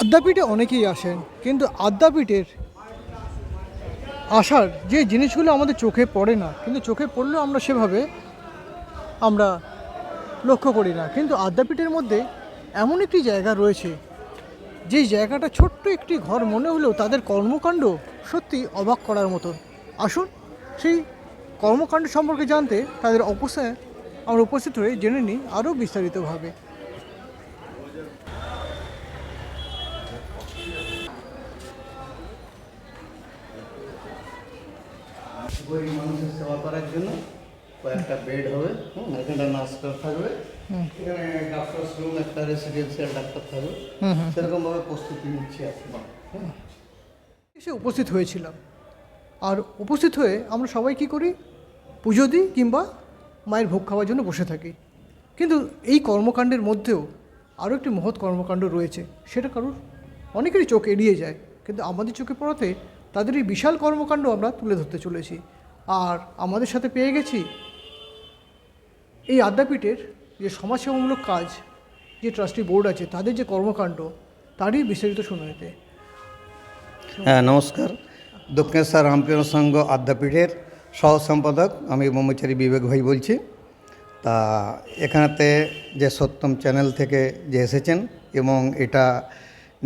আদ্যাপীঠে অনেকেই আসেন, কিন্তু আদ্যাপীঠের আসার যে জিনিসগুলো আমাদের চোখে পড়ে না, কিন্তু চোখে পড়লেও আমরা সেভাবে আমরা লক্ষ্য করি না। কিন্তু আদ্যাপীঠের মধ্যে এমন একটি জায়গা রয়েছে, যেই জায়গাটা ছোট্ট একটি ঘর মনে হলেও তাদের কর্মকাণ্ড সত্যি অবাক করার মতন আসুন সেই কর্মকাণ্ড সম্পর্কে জানতে তাদের অবস্থায় আমরা উপস্থিত হয়ে জেনে নিই আরও বিস্তারিতভাবে। গরিব মানুষের সেবা করার জন্য কয়েকটা বেড হবে হুম, এখানে নার্সটা থাকবে এখানে ডাক্তার রুম একটা রেসিডেন্সিয়াল ডাক্তার থাকবে সেরকমভাবে প্রস্তুতি নিচ্ছি এখন এসে উপস্থিত হয়েছিলাম। আর উপস্থিত হয়ে আমরা সবাই কী করি? পুজো দিই কিংবা মায়ের ভোগ খাওয়ার জন্য বসে থাকি। কিন্তু এই কর্মকাণ্ডের মধ্যেও আরও একটি মহৎ কর্মকাণ্ড রয়েছে। সেটা কারোর? অনেকেরই চোখ এড়িয়ে যায় কিন্তু আমাদের চোখে পড়াতে তাদের এই বিশাল কর্মকাণ্ড আমরা তুলে ধরতে চলেছি। আর আমাদের সাথে পেয়ে গেছি এই আদ্যাপীঠের যে সমাজসেবামূলক কাজ, যে ট্রাস্টি বোর্ড আছে, তাদের যে কর্মকাণ্ড, তারই বিস্তারিত শুনতে হ্যাঁ নমস্কার। দক্ষিণেশ্বর রামকৃষ্ণ সংঘ আদ্যাপীঠের সহ সম্পাদক আমি ব্রহ্মচারী বিবেক ভাই বলছি। তা এখানেতে যে সত্যম চ্যানেল থেকে যে এসেছেন এবং এটা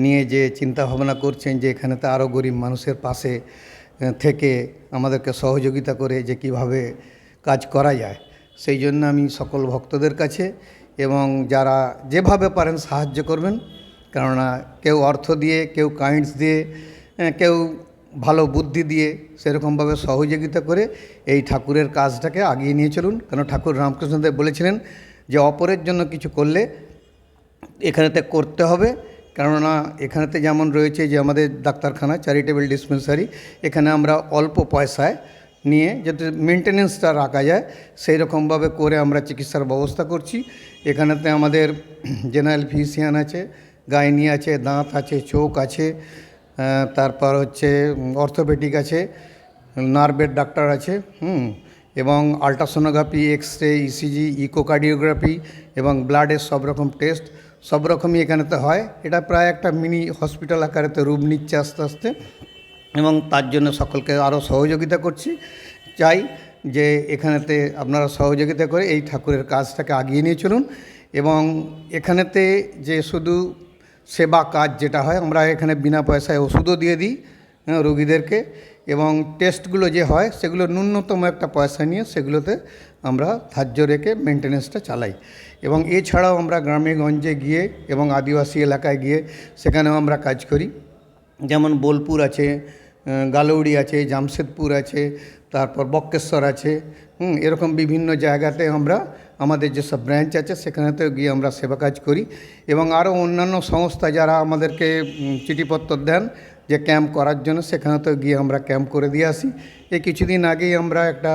নিয়ে যে চিন্তা ভাবনা করছেন যে এখানেতে আরও গরিব মানুষের পাশে থেকে আমাদেরকে সহযোগিতা করে যে কীভাবে কাজ করা যায়। সেই জন্য আমি সকল ভক্তদের কাছে এবং যারা যেভাবে পারেন সাহায্য করবেন। কেননা কেউ অর্থ দিয়ে, কেউ কাইন্ডস দিয়ে কেউ ভালো বুদ্ধি দিয়ে সেরকমভাবে সহযোগিতা করে এই ঠাকুরের কাজটাকে আগিয়ে নিয়ে চলুন। কারণ ঠাকুর রামকৃষ্ণদেব বলেছিলেন যে অপরের জন্য কিছু করলে এখানেতে করতে হবে। কেননা এখানেতে যেমন রয়েছে যে আমাদের ডাক্তারখানা চ্যারিটেবল ডিসপেন্সারি এখানে আমরা অল্প পয়সায় নিয়ে যাতে মেনটেনেন্সটা রাখা যায় সেই রকমভাবে করে আমরা চিকিৎসার ব্যবস্থা করছি। এখানেতে আমাদের জেনারেল ফিজিশিয়ান আছে, গাইনি আছে, দাঁত আছে, চোখ আছে তারপর হচ্ছে অর্থোপেডিক আছে, নার্ভের ডাক্তার আছে, হুম, এবং ultrasonography X ray ECG echocardiography এবং ব্লাডের সব রকম টেস্ট সব রকমই এখানেতে হয়। এটা প্রায় একটা মিনি হসপিটাল আকারেতে রূপ নিচ্ছে আস্তে আস্তে এবং তার জন্য সকলকে আরও সহযোগিতা করছি। চাই যে এখানেতে আপনারা সহযোগিতা করে এই ঠাকুরের কাজটাকে আগিয়ে নিয়ে চলুন এবং এখানেতে যে শুধু সেবা কাজ যেটা হয়, আমরা এখানে বিনা পয়সায় ওষুধও দিয়ে দিই। রোগীদেরকে এবং টেস্টগুলো যে হয় সেগুলো ন্যূনতম একটা পয়সা নিয়ে সেগুলোতে আমরা ধার্য রেখে মেনটেনেন্সটা চালাই। এবং এছাড়াও আমরা গ্রামে গঞ্জে গিয়ে এবং আদিবাসী এলাকায় গিয়ে সেখানেও আমরা কাজ করি। যেমন বোলপুর আছে গালৌড়ি আছে জামশেদপুর আছে তারপর বক্কেশ্বর আছে হুম, এরকম বিভিন্ন জায়গাতে আমরা আমাদের যেসব ব্রাঞ্চ আছে সেখানেতেও গিয়ে আমরা সেবা কাজ করি। এবং আরও অন্যান্য সংস্থা যারা আমাদেরকে চিঠিপত্র দেন যে ক্যাম্প করার জন্য সেখানেতেও গিয়ে আমরা ক্যাম্প করে দিয়ে আসি। এই কিছুদিন আগেই আমরা একটা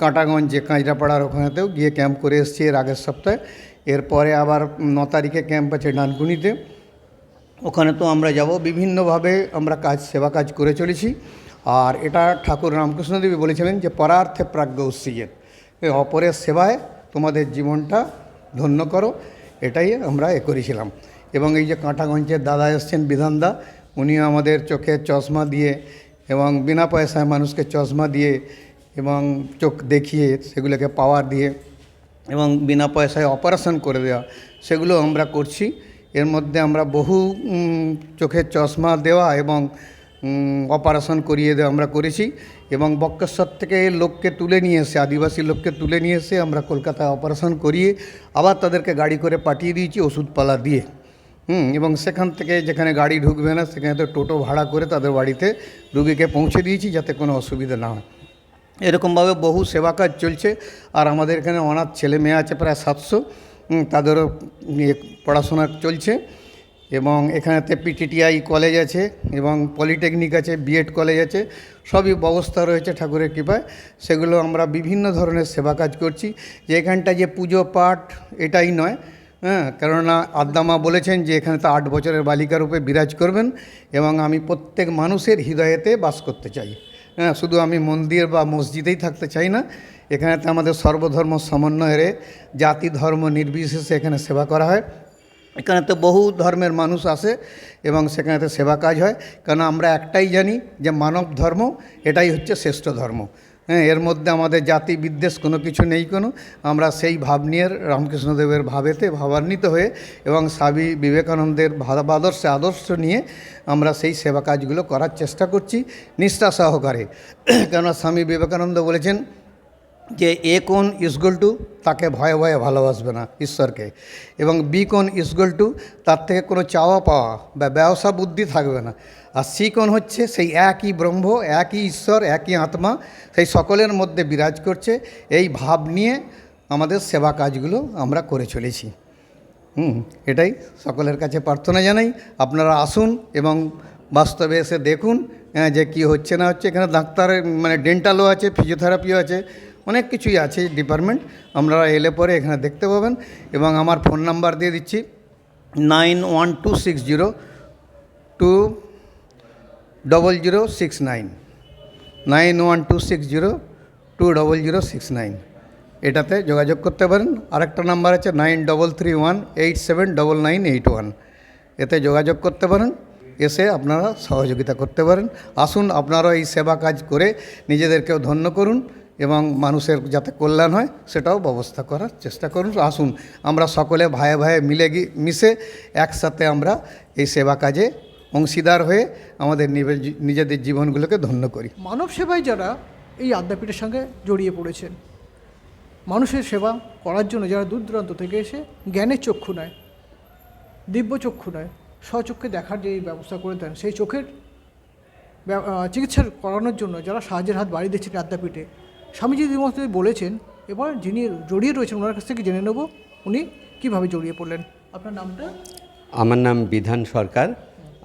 কাঁটাগঞ্জে কাঁচরাপাড়ার ওখানেতেও গিয়ে ক্যাম্প করে এসেছি এর আগের সপ্তাহে। এরপরে আবার ন তারিখে ক্যাম্প আছে ডানকুনিতে। ওখানে তো আমরা যাব। বিভিন্নভাবে আমরা কাজ, সেবা কাজ করে চলেছি। আর এটা ঠাকুর রামকৃষ্ণদেবী বলেছিলেন যে, পরার্থে প্রাজ্ঞ উৎসিজেত এই অপরের সেবায় তোমাদের জীবনটা ধন্য করো। এটাই আমরা এ করেছিলাম। এবং এই যে কাঁটাগঞ্জের দাদা এসছেন বিধানদা উনিও আমাদের চোখে চশমা দিয়ে এবং বিনা পয়সায় মানুষকে চশমা দিয়ে এবং চোখ দেখিয়ে সেগুলোকে পাওয়ার দিয়ে এবং বিনা পয়সায় অপারেশন করে দেওয়া, সেগুলো আমরা করছি। এর মধ্যে আমরা বহু চোখের চশমা দেওয়া এবং অপারেশন করিয়ে দেওয়া আমরা করেছি এবং বক্কেশ্বর থেকে লোককে তুলে নিয়ে এসে, আদিবাসী লোককে তুলে নিয়ে এসে আমরা কলকাতায় অপারেশন করিয়ে আবার তাদেরকে গাড়ি করে পাঠিয়ে দিয়েছি ওষুধপালা দিয়ে। হুম, এবং সেখান থেকে যেখানে গাড়ি ঢুকবে না, সেখানে তো টোটো ভাড়া করে তাদের বাড়িতে রুগীকে পৌঁছে দিয়েছি যাতে কোনো অসুবিধা না হয়। এরকমভাবে বহু সেবা কাজ চলছে, আর আমাদের এখানে অনাথ ছেলে মেয়ে আছে প্রায় সাতশো তাদেরও নিয়ে পড়াশোনা চলছে, এবং এখানেতে পিটিটিআই কলেজ আছে, এবং পলিটেকনিক আছে, বিএড কলেজ আছে, সবই ব্যবস্থা রয়েছে ঠাকুরের কৃপায়। সেগুলো আমরা বিভিন্ন ধরনের সেবা কাজ করছি, যে এখানটা যে পুজো পাঠ, এটাই নয় হ্যাঁ কেননা আদ্দামা বলেছেন যে এখানে তো আট বছরের বালিকা রূপে বিরাজ করবেন এবং আমি প্রত্যেক মানুষের হৃদয়েতে বাস করতে চাই। হ্যাঁ শুধু আমি মন্দির বা মসজিদেই থাকতে চাই না, এখানে তো আমাদের সর্বধর্ম সমন্বয়ের জাতি ধর্ম নির্বিশেষে এখানে সেবা করা হয়। এখানে তো বহু ধর্মের মানুষ আসে এবং সেখানেতে সেবা কাজ হয়। কারণ আমরা একটাই জানি যে মানব ধর্ম, এটাই হচ্ছে শ্রেষ্ঠ ধর্ম। হ্যাঁ এর মধ্যে আমাদের জাতি বিদ্বেষ কোনো কিছু নেই কোনো। আমরা সেই ভাব নিয়ে রামকৃষ্ণদেবের ভাবেতে ভাবান্বিত হয়ে এবং স্বামী বিবেকানন্দের ভাব আদর্শে আদর্শ নিয়ে আমরা সেই সেবা কাজগুলো করার চেষ্টা করছি নিষ্ঠা সহকারে। কেননা স্বামী বিবেকানন্দ বলেছেন যে এ কোন ইসগোল টু তাকে ভয়ে ভয়ে ভালোবাসবে না ঈশ্বরকে। এবং বি কোন ইসগোল টু তার থেকে কোনো চাওয়া পাওয়া বা ব্যবসা বুদ্ধি থাকবে না। আর সি কোন হচ্ছে সেই একই ব্রহ্ম একই ঈশ্বর একই আত্মা সেই সকলের মধ্যে বিরাজ করছে। এই ভাব নিয়ে আমাদের সেবা কাজগুলো আমরা করে চলেছি। হুম এটাই সকলের কাছে প্রার্থনা জানাই। আপনারা আসুন এবং বাস্তবে এসে দেখুন হ্যাঁ, যে কি হচ্ছে না হচ্ছে। এখানে ডাক্তারের মানে ডেন্টালও আছে ফিজিওথেরাপিও আছে। অনেক কিছুই আছে ডিপার্টমেন্ট আপনারা এলে পরে এখানে দেখতে পাবেন। এবং আমার ফোন নাম্বার দিয়ে দিচ্ছি nine one two six zero two double zero six nine nine one two six zero two double zero six nine এটাতে যোগাযোগ করতে পারেন। আরেকটা নাম্বার আছে nine double three one eight seven double nine eight one এতে যোগাযোগ করতে পারেন। এসে আপনারা সহযোগিতা করতে পারেন। আসুন আপনারা এই সেবা কাজ করে নিজেদেরকেও ধন্য করুন। এবং মানুষের যাতে কল্যাণ হয়, সেটাও ব্যবস্থা করার চেষ্টা করুন। আসুন, আমরা সকলে ভাইয়ে ভাইয়ে মিলে মিশে একসাথে আমরা এই সেবা কাজে অংশীদার হয়ে আমাদের নিজেদের জীবনগুলোকে ধন্য করি। মানব সেবায় যারা এই আদ্যাপীঠের সঙ্গে জড়িয়ে পড়েছেন, মানুষের সেবা করার জন্য যারা দূর দূরান্ত থেকে এসে জ্ঞানের চক্ষু নেয়, দিব্য চক্ষু নয়, স্বচক্ষে দেখার যে ব্যবস্থা করে দেন, সেই চোখের চিকিৎসা করানোর জন্য যারা সাহায্যের হাত বাড়িয়ে দিচ্ছেন আদ্যাপীঠে স্বামীজি মতো বলেছেন এবার যিনি জড়িয়ে রয়েছেন ওনার কাছ থেকে জেনে নেব উনি কীভাবে জড়িয়ে পড়লেন। আপনার নামটা? আমার নাম বিধান সরকার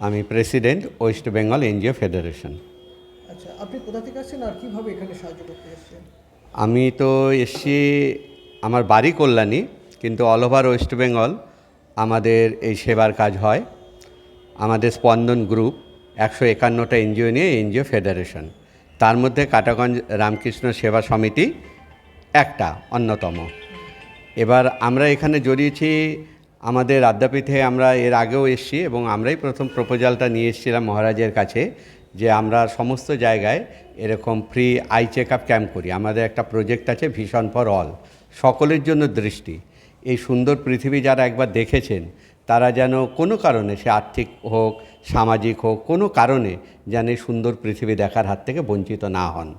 আমি president West Bengal NGO federation. আচ্ছা আপনি কোথা থেকে আসছেন আর কীভাবে এখানে সাহায্য করতে এসেছেন? আমি তো এসছি আমার বাড়ি কল্যাণী কিন্তু অল ওভার ওয়েস্ট বেঙ্গল আমাদের এই সেবার কাজ হয়। আমাদের স্পন্দন গ্রুপ একশো একান্নটা এনজিও নিয়ে এনজিও ফেডারেশন। তার মধ্যে কাটাগঞ্জ রামকৃষ্ণ সেবা সমিতি একটা, অন্যতম। এবার আমরা এখানে জড়িয়েছি, আমাদের আদ্যাপীঠে আমরা এর আগেও এসেছি এবং আমরাই প্রথম প্রপোজালটা নিয়ে এসেছিলাম মহারাজের কাছে যে আমরা সমস্ত জায়গায় এরকম free eye check up camp করি। আমাদের একটা প্রজেক্ট আছে ভিশন ফর অল সকলের জন্য দৃষ্টি। এই সুন্দর পৃথিবী যারা একবার দেখেছেন, তারা যেন কোনো কারণে সে আর্থিক হোক সামাজিক হোক, কোনো কারণে যেন সুন্দর পৃথিবী দেখার হাত থেকে বঞ্চিত না হন।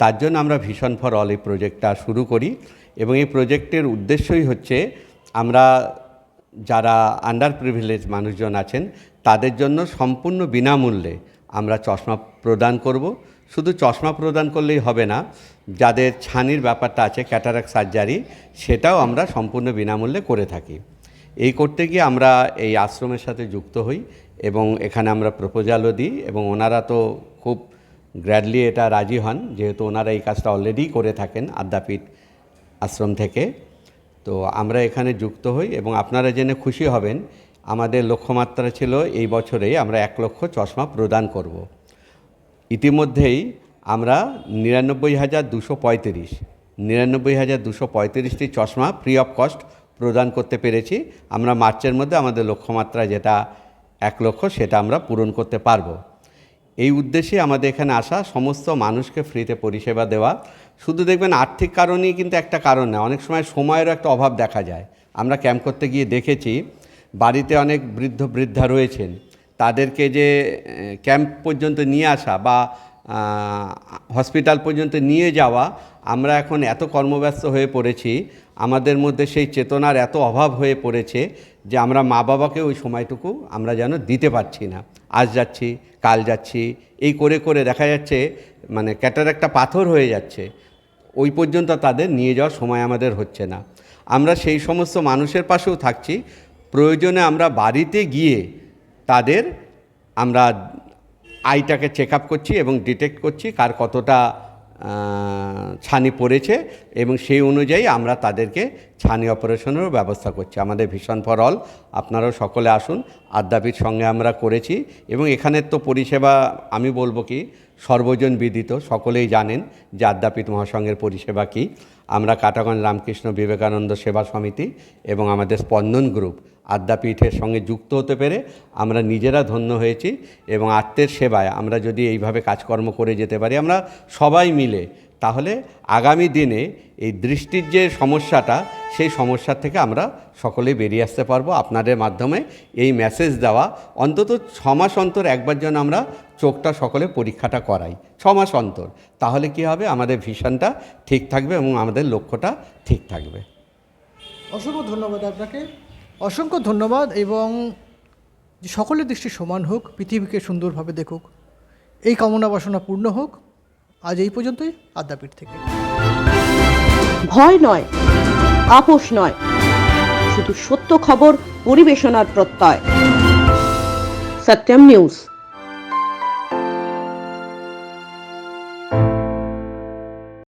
তার জন্য আমরা ভিশন ফর অল এই প্রজেক্টটা শুরু করি এবং এই প্রজেক্টের উদ্দেশ্যই হচ্ছে আমরা যারা আন্ডার প্রিভিলেজ মানুষজন আছেন, তাদের জন্য সম্পূর্ণ বিনামূল্যে আমরা চশমা প্রদান করব। শুধু চশমা প্রদান করলেই হবে না, যাদের ছানির ব্যাপারটা আছে ক্যাটারাক সার্জারি সেটাও আমরা সম্পূর্ণ বিনামূল্যে করে থাকি। এই করতে গিয়ে আমরা এই আশ্রমের সাথে যুক্ত হই। এবং এখানে আমরা প্রপোজালও দিই এবং ওনারা তো খুব গ্র্যাডলি এটা রাজি হন, যেহেতু ওনারা এই কাজটা অলরেডি করে থাকেন আদ্যাপীঠ আশ্রম থেকে তো আমরা এখানে যুক্ত হই এবং আপনারা জেনে খুশি হবেন, আমাদের লক্ষ্যমাত্রা ছিল এই বছরেই আমরা এক লক্ষ চশমা প্রদান করব। ইতিমধ্যেই আমরা নিরানব্বই হাজার দুশো পঁয়ত্রিশ, নিরানব্বই হাজার দুশো পঁয়ত্রিশটি চশমা ফ্রি অফ কস্ট প্রদান করতে পেরেছি আমরা মার্চের মধ্যে আমাদের লক্ষ্যমাত্রা যেটা এক লক্ষ সেটা আমরা পূরণ করতে পারব। এই উদ্দেশ্যে আমাদের এখানে আসা সমস্ত মানুষকে ফ্রিতে পরিষেবা দেওয়া। শুধু দেখবেন আর্থিক কারণেই কিন্তু একটা কারণ না, অনেক সময় সময়েরও একটা অভাব দেখা যায়। আমরা ক্যাম্প করতে গিয়ে দেখেছি, বাড়িতে অনেক বৃদ্ধ বৃদ্ধা রয়েছেন। তাদেরকে যে ক্যাম্প পর্যন্ত নিয়ে আসা বা হসপিটাল পর্যন্ত নিয়ে যাওয়া, আমরা এখন এত কর্মব্যস্ত হয়ে পড়েছি আমাদের মধ্যে সেই চেতনার এত অভাব হয়ে পড়েছে যে আমরা মা বাবাকে ওই সময়টুকু আমরা যেন দিতে পারছি না। আজ যাচ্ছি, কাল যাচ্ছি, এই করে করে দেখা যাচ্ছে মানে ক্যাটার একটা পাথর হয়ে যাচ্ছে। ওই পর্যন্ত তাদের নিয়ে যাওয়ার সময় আমাদের হচ্ছে না। আমরা সেই সমস্ত মানুষের পাশেও থাকছি। প্রয়োজনে আমরা বাড়িতে গিয়ে তাদের আমরা আইটাকে চেক আপ করছি এবং ডিটেক্ট করছি কার কতটা ছানি পড়েছে এবং সেই অনুযায়ী আমরা তাদেরকে ছানি অপারেশনেরও ব্যবস্থা করছি। আমাদের ভীষণ ফর অল, আপনারাও সকলে আসুন, আদ্যাপীঠ সঙ্গে আমরা করেছি এবং এখানের তো পরিষেবা, আমি বলব কি, সর্বজন বিদিত, সকলেই জানেন যে আদ্যাপীঠ মহাসংঘের পরিষেবা কী। আমরা কাটাগঞ্জ রামকৃষ্ণ বিবেকানন্দ সেবা সমিতি এবং আমাদের স্পন্দন গ্রুপ আদ্যাপীঠের সঙ্গে যুক্ত হতে পেরে আমরা নিজেরা ধন্য হয়েছি এবং আত্মের সেবায় আমরা যদি এইভাবে কাজকর্ম করে যেতে পারি, আমরা সবাই মিলে, তাহলে আগামী দিনে এই দৃষ্টির যে সমস্যাটা, সেই সমস্যার থেকে আমরা সকলেই বেরিয়ে আসতে পারব। আপনাদের মাধ্যমে এই মেসেজ দেওয়া, অন্তত ছমাস অন্তর একবার যেন আমরা চোখটা সকলে পরীক্ষাটা করাই। ছমাস অন্তর। তাহলে কি হবে? আমাদের ভিশনটা ঠিক থাকবে এবং আমাদের লক্ষ্যটা ঠিক থাকবে। অসংখ্য ধন্যবাদ আপনাকে। অসংখ্য ধন্যবাদ এবং সকলের দৃষ্টি সমান হোক, পৃথিবীকে সুন্দরভাবে দেখুক। এই কামনা বাসনা পূর্ণ হোক। আজ এই পর্যন্তই, আদ্যাপীঠ থেকে। ভয় নয়, আপোষ নয়, শুধু সত্য খবর, পরিবেশনার প্রত্যয়। সত্যম নিউজ।